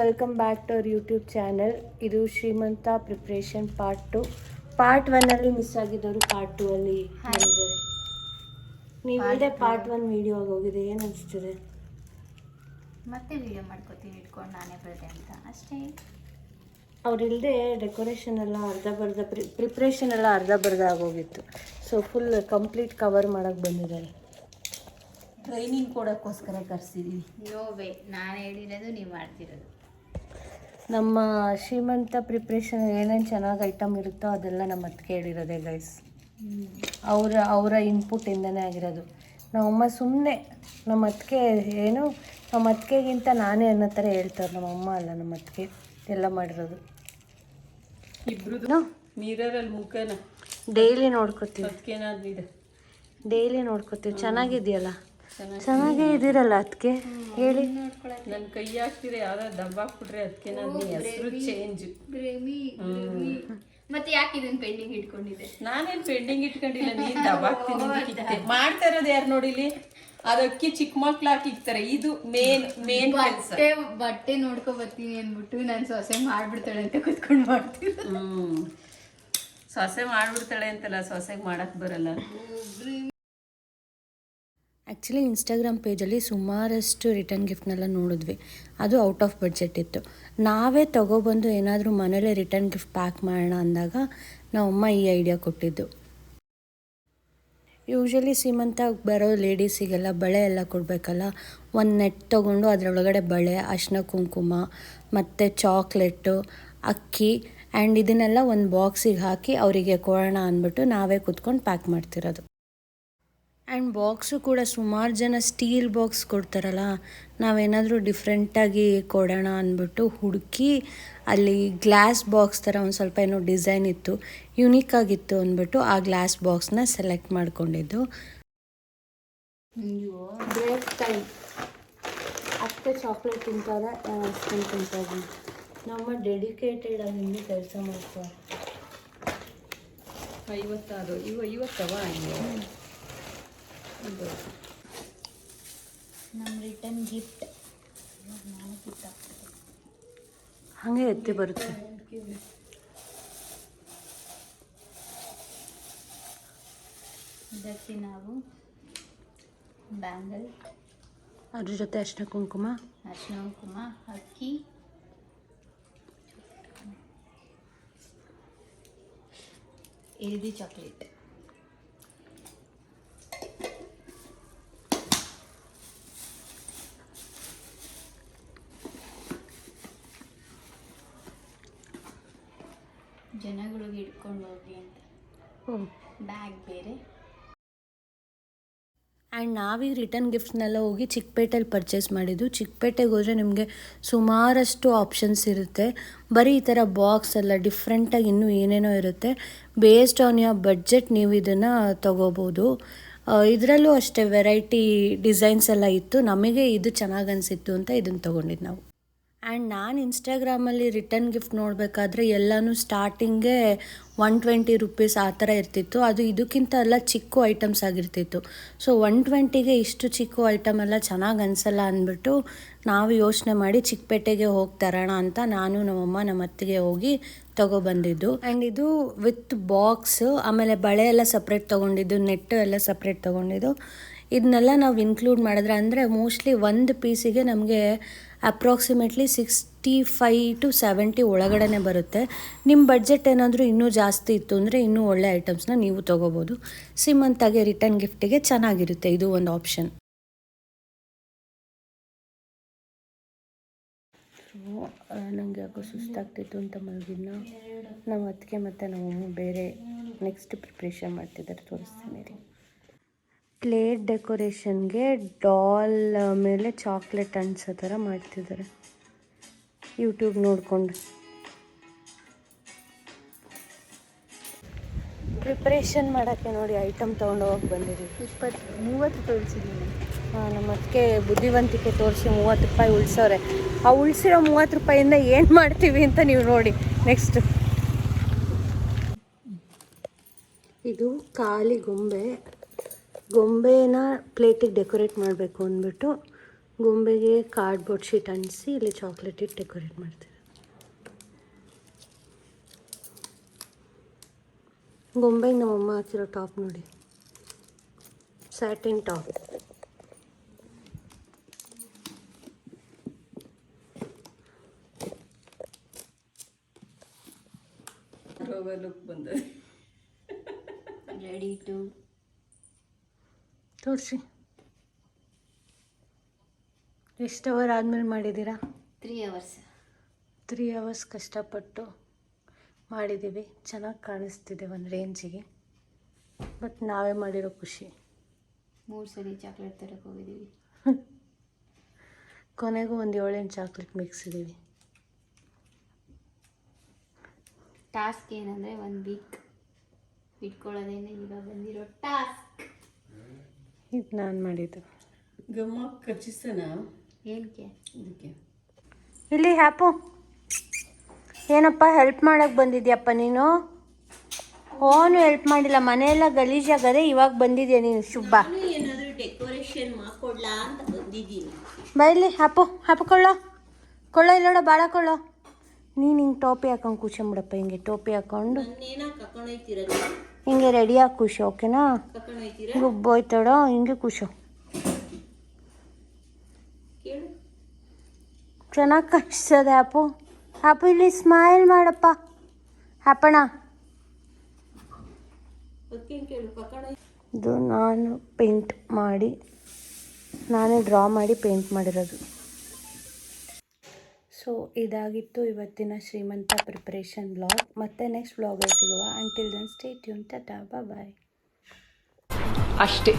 Welcome back to our YouTube channel ಇದು Srimantha preparation part two part ಒನ್ನಲ್ಲಿ miss ಆಗಿದ್ದವರು part two ಅಲ್ಲಿ ಬಂದಿದ್ದಾರೆ. ನೀವಿಲ್ಲದೆ ಪಾರ್ಟ್ ಒನ್ ವಿಡಿಯೋ ಹೋಗಿದೆ ಏನು ಅನಿಸ್ತಿದೆ? ಮತ್ತೆ ವಿಡಿಯೋ ಮಾಡ್ಕೋತೀನಿ ಇಟ್ಕೊಂಡು ನಾನೇ ಬರದೆ ಅಂತ. ಅಷ್ಟೇ. ಅವರಿಲ್ಲದೆ ಡೆಕೋರೇಷನ್ ಎಲ್ಲ ಅರ್ಧ ಬರ್ದ ಪ್ರಿ ಪ್ರಿಪ್ರೇಷನ್ ಎಲ್ಲ ಅರ್ಧ ಬರ್ದ ಆಗೋಗಿತ್ತು. ಸೊ ಫುಲ್ ಕಂಪ್ಲೀಟ್ ಕವರ್ ಮಾಡೋಕ್ಕೆ ಬಂದಿದ್ದಾರೆ. ಟ್ರೈನಿಂಗ್ ಕೊಡೋಕ್ಕೋಸ್ಕರ ಕರೆಸಿದ್ದೀವಿ ನೋ ವೇ ನಾನು ಹೇಳಿರೋದು ನೀವು ಮಾಡ್ತಿರೋದು. ನಮ್ಮ ಶ್ರೀಮಂತ ಪ್ರಿಪ್ರೇಷನ್ ಏನೇನು ಚೆನ್ನಾಗಿ ಐಟಮ್ ಇರುತ್ತೋ ಅದೆಲ್ಲ ನಮ್ಮ ಅತ್ತಿಗೆ ಹೇಳಿರೋದೆ ಗೈಸ್ ಅವರ ಅವರ ಇನ್ಪುಟ್ಟಿಂದನೇ ಆಗಿರೋದು. ನಮ್ಮಮ್ಮ ಸುಮ್ಮನೆ ನಮ್ಮ ಅತ್ತಿಗೆ ಏನು ನಮ್ಮ ಅತ್ತಿಗೆಗಿಂತ ನಾನೇ ಅನ್ನೋ ಥರ ಹೇಳ್ತಾರೆ ನಮ್ಮಮ್ಮ ಅಲ್ಲ ನಮ್ಮ ಅತ್ತಿಗೆ ಎಲ್ಲ ಮಾಡಿರೋದು. ಮಿರರಲ್ಲಿ ಮುಖನ ಡೈಲಿ ನೋಡ್ಕೋತೀವಿ. ಡೈಲಿ ನೋಡ್ಕೋತೀವಿ. ಚೆನ್ನಾಗಿದೆಯಲ್ಲ? ಚೆನ್ನಾಗೇ ಇದ್ದೀರಲ್ಲ ಅದಕ್ಕೆ ಹೇಳಿ. ನನ್ನ ಕೈ ಹಾಕ್ತಿರ ಯಾರೋ ದಬ್ಬ ಹಾಕ್ಬಿಟ್ರೆ ಅದಕ್ಕೇನಾದ್ರೂ ಹೆಸರು ಚೇಂಜ್ ಮತ್ತೆ ಯಾಕೆ ಇದನ್ನ ಪೆಂಡಿಂಗ್ ಇಟ್ಕೊಂಡಿದೆ ನಾನೇನ್ ಪೆಂಡಿಂಗ್ ಇಟ್ಕೊಂಡಿಲ್ಲ ನೀನ್ ದಬ್ಬ ಹಾಕ್ತೀನಿ. ಮಾಡ್ತಾ ಇರೋದು ಯಾರು ನೋಡಿಲಿ ಅದಕ್ಕೆ ಚಿಕ್ಕ ಮಕ್ಳು ಹಾಕಿರ್ತಾರೆ ಇದು ಮೇನ್ ಮೇನ್ ಕೆಲಸ. ಬಟ್ಟೆ ಬಟ್ಟೆ ನೋಡ್ಕೊ ಬರ್ತೀನಿ ಅಂದ್ಬಿಟ್ಟು ನಾನು ಸೊಸೆ ಮಾಡ್ಬಿಡ್ತಾಳೆ ಅಂತ ಕುತ್ಕೊಂಡು ಮಾಡ್ತೀನಿ. ಹ್ಮ್. ಸೊಸೆ ಮಾಡ್ಬಿಡ್ತಾಳೆ ಅಂತಲ್ಲ ಸೊಸೆಗೆ ಮಾಡಕ್ ಬರಲ್ಲ. ಆ್ಯಕ್ಚುಲಿ ಇನ್ಸ್ಟಾಗ್ರಾಮ್ ಪೇಜಲ್ಲಿ ಸುಮಾರಷ್ಟು ರಿಟರ್ನ್ ಗಿಫ್ಟ್ನೆಲ್ಲ ನೋಡಿದ್ವಿ. ಅದು ಔಟ್ ಆಫ್ ಬಡ್ಜೆಟ್ ಇತ್ತು. ನಾವೇ ತಗೊಬಂದು ಏನಾದರೂ ಮನೇಲೇ ರಿಟರ್ನ್ ಗಿಫ್ಟ್ ಪ್ಯಾಕ್ ಮಾಡೋಣ ಅಂದಾಗ ನಮ್ಮಮ್ಮ ಈ ಐಡಿಯಾ ಕೊಟ್ಟಿದ್ದು. ಯೂಶ್ವಲಿ ಸೀಮಂತ ಬರೋ ಲೇಡೀಸಿಗೆಲ್ಲ ಬಳೆ ಎಲ್ಲ ಕೊಡಬೇಕಲ್ಲ? ಒಂದು ನೆಟ್ ತೊಗೊಂಡು ಅದರೊಳಗಡೆ ಬಳೆ ಅಶ್ನ ಕುಂಕುಮ, ಮತ್ತು ಚಾಕ್ಲೇಟು ಅಕ್ಕಿ ಆ್ಯಂಡ್ ಇದನ್ನೆಲ್ಲ ಒಂದು ಬಾಕ್ಸಿಗೆ ಹಾಕಿ ಅವರಿಗೆ ಕೊಡೋಣ ಅಂದ್ಬಿಟ್ಟು ನಾವೇ ಕುತ್ಕೊಂಡು ಪ್ಯಾಕ್ ಮಾಡ್ತಿರೋದು. ಆ್ಯಂಡ್ ಬಾಕ್ಸು ಕೂಡ ಸುಮಾರು ಜನ ಸ್ಟೀಲ್ ಬಾಕ್ಸ್ ಕೊಡ್ತಾರಲ್ಲ ನಾವೇನಾದರೂ ಡಿಫ್ರೆಂಟಾಗಿ ಕೊಡೋಣ ಅಂದ್ಬಿಟ್ಟು ಹುಡುಕಿ ಅಲ್ಲಿ ಗ್ಲಾಸ್ ಬಾಕ್ಸ್ ಥರ ಒಂದು ಸ್ವಲ್ಪ ಏನೋ ಡಿಸೈನ್ ಇತ್ತು ಯುನೀಕ್ ಆಗಿತ್ತು ಅಂದ್ಬಿಟ್ಟು ಆ ಗ್ಲಾಸ್ ಬಾಕ್ಸ್ನ ಸೆಲೆಕ್ಟ್ ಮಾಡ್ಕೊಂಡಿದ್ದು. ಬ್ರೇಕ್ ಟೈಮ್ ಅತ್ತೆ ಚಾಕ್ಲೇಟ್ ತಿಂತಾರೆ ಐಸ್ಕ್ರೀಮ್ ತಿಂತಾ ನಮ್ಮ ಡೆಡಿಕೇಟೆಡ್ ಆಗಿ ಕೆಲಸ ಮಾಡ್ತಾರೆ ಐವತ್ತಾರು ಇವು ಐವತ್ತವ ಇವು ನಮ್ಮ ರಿಟರ್ನ್ ಗಿಫ್ಟ್. ಹಾಗೆ ಎತ್ತಿ ಬರುತ್ತೆ. ಇದಕ್ಕೆ ನಾವು ಬ್ಯಾಂಗಲ್ ಅದ್ರ ಜೊತೆ ಅಷ್ಟೇ ಕುಂಕುಮ. ಅರಿಶಿನ ಕುಂಕುಮ ಅಕ್ಕಿ. ಎಲ್ದಿ ಚಾಕ್ಲೇಟ್. ಜನಗಳಿಗೆ ಹಿಡ್ಕೊಂಡು ಹೋಗಿ ಅಂತ. ಬ್ಯಾಗ್ ಬೇರೆ. ಆ್ಯಂಡ್ ನಾವೀಗ ರಿಟರ್ನ್ ಗಿಫ್ಟ್ಸ್ನೆಲ್ಲ ಹೋಗಿ ಚಿಕ್ಕಪೇಟೆಯಲ್ಲಿ ಪರ್ಚೇಸ್ ಮಾಡಿದ್ದು. ಚಿಕ್ಕಪೇಟೆಗೆ ಹೋದರೆ ನಿಮಗೆ ಸುಮಾರಷ್ಟು ಆಪ್ಷನ್ಸ್ ಇರುತ್ತೆ. ಬರೀ ಈ ಥರ ಬಾಕ್ಸ್ ಎಲ್ಲ ಡಿಫ್ರೆಂಟಾಗಿ ಇನ್ನೂ ಏನೇನೋ ಇರುತ್ತೆ. ಬೇಸ್ಡ್ ಆನ್ ಯ ಬಡ್ಜೆಟ್ ನೀವು ಇದನ್ನು ತೊಗೋಬೋದು. ಇದರಲ್ಲೂ ಅಷ್ಟೇ ವೆರೈಟಿ ಡಿಸೈನ್ಸ್ ಎಲ್ಲ ಇತ್ತು. ನಮಗೆ ಇದು ಚೆನ್ನಾಗಿ ಅನಿಸಿತ್ತು ಅಂತ ಇದನ್ನು ತೊಗೊಂಡಿದ್ದು ನಾವು. ಆ್ಯಂಡ್ ನಾನು ಇನ್ಸ್ಟಾಗ್ರಾಮಲ್ಲಿ ರಿಟರ್ನ್ ಗಿಫ್ಟ್ ನೋಡಬೇಕಾದ್ರೆ ಎಲ್ಲನೂ ಸ್ಟಾರ್ಟಿಂಗೇ ಒನ್ ಟ್ವೆಂಟಿ ರುಪೀಸ್ ಆ ಥರ ಇರ್ತಿತ್ತು. ಅದು ಇದಕ್ಕಿಂತ ಎಲ್ಲ ಚಿಕ್ಕ ಐಟಮ್ಸ್ ಆಗಿರ್ತಿತ್ತು. ಸೊ ಒನ್ ಟ್ವೆಂಟಿಗೆ ಇಷ್ಟು ಚಿಕ್ಕ ಐಟಮ್ ಎಲ್ಲ ಚೆನ್ನಾಗಿ ಅನಿಸಲ್ಲ ಅಂದ್ಬಿಟ್ಟು ನಾವು ಯೋಚನೆ ಮಾಡಿ ಚಿಕ್ಕಪೇಟೆಗೆ ಹೋಗಿ ತರೋಣ ಅಂತ ನಾನು ನಮ್ಮಮ್ಮ ನಮ್ಮ ಅತ್ತಿಗೆ ಹೋಗಿ ತೊಗೊಬಂದಿದ್ದು ಆ್ಯಂಡ್ ಇದು ವಿತ್ ಬಾಕ್ಸ್ ಆಮೇಲೆ ಬಳೆ ಎಲ್ಲ ಸಪ್ರೇಟ್ ತೊಗೊಂಡಿದ್ದು ನೆಟ್ಟು ಎಲ್ಲ ಸಪ್ರೇಟ್ ತೊಗೊಂಡಿದ್ದು. ಇದನ್ನೆಲ್ಲ ನಾವು ಇನ್ಕ್ಲೂಡ್ ಮಾಡಿದ್ರೆ ಅಂದರೆ ಮೋಸ್ಟ್ಲಿ ಒಂದು ಪೀಸಿಗೆ ನಮಗೆ approximately sixty five to seventy ಒಳಗಡೆ ಬರುತ್ತೆ. ನಿಮ್ಮ ಬಡ್ಜೆಟ್ ಏನಾದರೂ ಇನ್ನೂ ಜಾಸ್ತಿ ಇತ್ತು ಅಂದರೆ ಇನ್ನೂ ಒಳ್ಳೆ ಐಟಮ್ಸ್ನ ನೀವು ತೊಗೋಬೋದು. ಸಿಮಂತಾಗೆ ರಿಟರ್ನ್ ಗಿಫ್ಟಿಗೆ ಚೆನ್ನಾಗಿರುತ್ತೆ. ಇದು ಒಂದು ಆಪ್ಷನ್ ನನಗೆ ಯಾಕೋ ಸುಸ್ತಾಗ್ತಿತ್ತು ಅಂತ ಮಲಗಿದ್ನ? ನಾವು ಅದಕ್ಕೆ ಮತ್ತು ನಮ್ಮಮ್ಮ ಬೇರೆ ನೆಕ್ಸ್ಟ್ ಪ್ರಿಪ್ರೇಷನ್ ಮಾಡ್ತಿದ್ದಾರೆ ತೋರಿಸ್ತೀನಿ ರೀ. ಪ್ಲೇಟ್ ಡೆಕೋರೇಷನ್ಗೆ ಡಾಲ್ ಮೇಲೆ ಚಾಕ್ಲೇಟ್ ಅಂಟಿಸೋ ಥರ ಮಾಡ್ತಿದ್ದಾರೆ ಯೂಟ್ಯೂಬ್ ನೋಡಿಕೊಂಡು. ಪ್ರಿಪ್ರೇಷನ್ ಮಾಡೋಕ್ಕೆ ನೋಡಿ ಐಟಮ್ ತೊಗೊಂಡು ಹೋಗಿ ಬಂದಿದ್ದೀವಿ ಇಪ್ಪತ್ತು ಮೂವತ್ತು ರೂಪಾಯಿ ಉಳಿಸಿದ್ದೀನಿ ಹಾಂ ನಮ್ಮ ಅದಕ್ಕೆ ಬುದ್ಧಿವಂತಿಕೆ ತೋರಿಸಿ ಮೂವತ್ತು ರೂಪಾಯಿ ಉಳಿಸೋರೆ ಆ ಉಳಿಸಿರೋ ಮೂವತ್ತು ರೂಪಾಯಿಂದ ಏನು ಮಾಡ್ತೀವಿ ಅಂತ ನೀವು ನೋಡಿ ನೆಕ್ಸ್ಟ್ ಇದು ಕಾಲಿ ಗೊಂಬೆ. ಗೊಂಬೆನ ಪ್ಲೇಟಿಗೆ ಡೆಕೋರೇಟ್ ಮಾಡಬೇಕು ಅಂದ್ಬಿಟ್ಟು ಗೊಂಬೆಗೆ ಕಾರ್ಡ್ಬೋರ್ಡ್ ಶೀಟ್ ಅಂಟಿಸಿ ಇಲ್ಲಿ ಚಾಕ್ಲೇಟ್ ಇಟ್ಟು ಡೆಕೋರೇಟ್ ಮಾಡ್ತೀವಿ. ಗೊಂಬೆಗೆ ನಮ್ಮಮ್ಮ ಹಾಕಿರೋ ಟಾಪ್ ನೋಡಿ. ಸ್ಯಾಟಿನ್ ಟಾಪ್ ರೋಗ ಲುಕ್ ಬಂದ ರೆಡಿ ಟು ತೋರಿಸಿ. ಎಷ್ಟು ಅವರ್ ಆದಮೇಲೆ ಮಾಡಿದ್ದೀರಾ? ತ್ರೀ ಅವರ್ಸ್ ತ್ರೀ ಅವರ್ಸ್ ಕಷ್ಟಪಟ್ಟು ಮಾಡಿದ್ದೀವಿ. ಚೆನ್ನಾಗಿ ಕಾಣಿಸ್ತಿದೆ ಒಂದು ರೇಂಜಿಗೆ ಬಟ್ ನಾವೇ ಮಾಡಿರೋ ಖುಷಿ. ಮೂರು ಸರಿ ಚಾಕ್ಲೇಟ್ ತರಕ್ಕೆ ಹೋಗಿದ್ದೀವಿ. ಕೊನೆಗೂ ಒಂದು ಏಳೆಂಟು ಚಾಕ್ಲೇಟ್ ಮಿಕ್ಸ್ ಇದ್ದೀವಿ. ಟಾಸ್ಕ್ ಏನಂದರೆ ಒಂದು ವೀಕ್ ಇಟ್ಕೊಳ್ಳೋದೇನೆ ಈಗ ಬಂದಿರೋ ಟಾಸ್ಕ್ ಇದು ನಾನು ಮಾಡಿದ್ದು. ಗಮ್ಮ ಖರ್ಚಿಸ್ತನ ಏನಕ್ಕೆ ಇದಕ್ಕೆ. ಇಲ್ಲಿ ಹ್ಯಾಪು. ಏನಪ್ಪ ಹೆಲ್ಪ್ ಮಾಡಕ್ಕೆ ಬಂದಿದ್ಯಪ್ಪ ನೀನು? ಓನು ಹೆಲ್ಪ್ ಮಾಡಿಲ್ಲ ಮನೆಯೆಲ್ಲ ಗಲೀಜಾಗದೆ ಇವಾಗ ಬಂದಿದ್ಯಾ ನೀನು ಶುಭ? ಏನಾದರೂ ಡೆಕೋರೇಷನ್ ಮಾಡ್ಕೊಡ್ಲಾ ಅಂತ ಬಂದಿದ್ದೀನಿ. ಬೈಲಿ ಹ್ಯಾಪು ಹ್ಯಾಪು ಕೊಳ್ಳೋ. ಕೊಳ್ಳೋ ಇಲ್ಲೋಡ ಭಾಳ ಕೊಳ್ಳೋ. ನೀನು ಹಿಂಗೆ ಟೋಪಿ ಹಾಕೊಂಡು ಕೂಚಂಬಿಡಪ್ಪ ಹಿಂಗೆ ಟೋಪಿ ಹಾಕೊಂಡು. ಹಿಂಗೆ ರೆಡಿಯಾಗಿ ಖುಷಿ ಓಕೆನಾ ಗುಬ್ಬೋಯ್ತಾಡೋ ಹಿಂಗೆ ಕೇಳು. ಚೆನ್ನಾಗಿ ಕಾಣಿಸ್ತದೆ ಆ್ಯಪು ಆ್ಯಪು ಇಲ್ಲಿ ಸ್ಮೈಲ್ ಮಾಡಪ್ಪ. ಹ್ಯಾಪಣ ಇದು ನಾನು ಪೇಂಟ್ ಮಾಡಿ ನಾನೇ ಡ್ರಾ ಮಾಡಿ ಪೇಂಟ್ ಮಾಡಿರೋದು. ಸೊ ಇದಾಗಿತ್ತು ಇವತ್ತಿನ ಶ್ರೀಮಂತ ಪ್ರಿಪ್ರೇಷನ್ ಬ್ಲಾಗ್ ಮತ್ತೆ ನೆಕ್ಸ್ಟ್ ಬ್ಲಾಗಲ್ಲಿ ಸಿಗುವ. Until then stay tuned tata bye ಅಷ್ಟೇ.